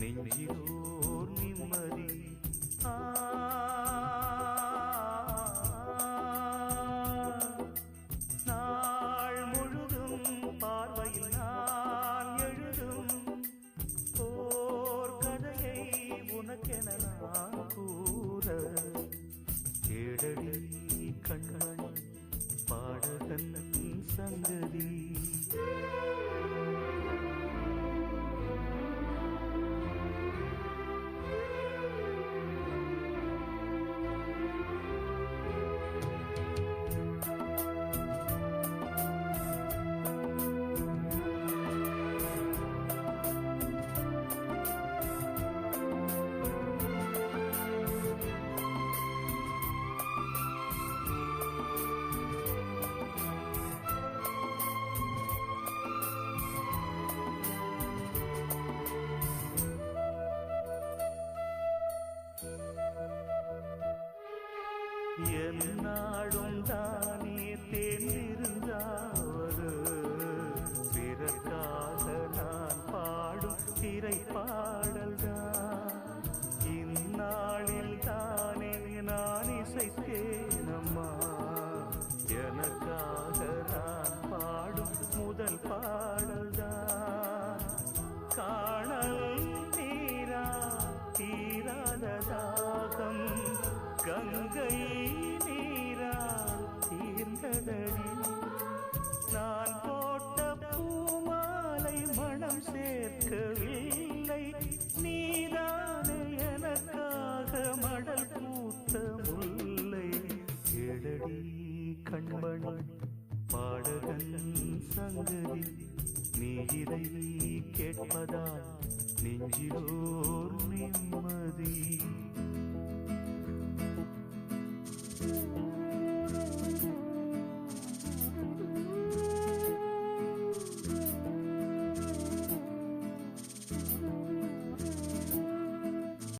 నెంజిలో என்னாடும் தானே தேர்ந்திருந்தாவது பிறக்காக நான் பாடும் திரை பாடல்தான் இந்நாளில் தானே நான் இசைத்தேனம்மா. எனக்காக நான் பாடும் முதல் பாடல்தான் எழடி கண்மணி பாடகன் சங்கதி நீ இதை கேட்பதால் நெஞ்சிலோர் நிம்மதி.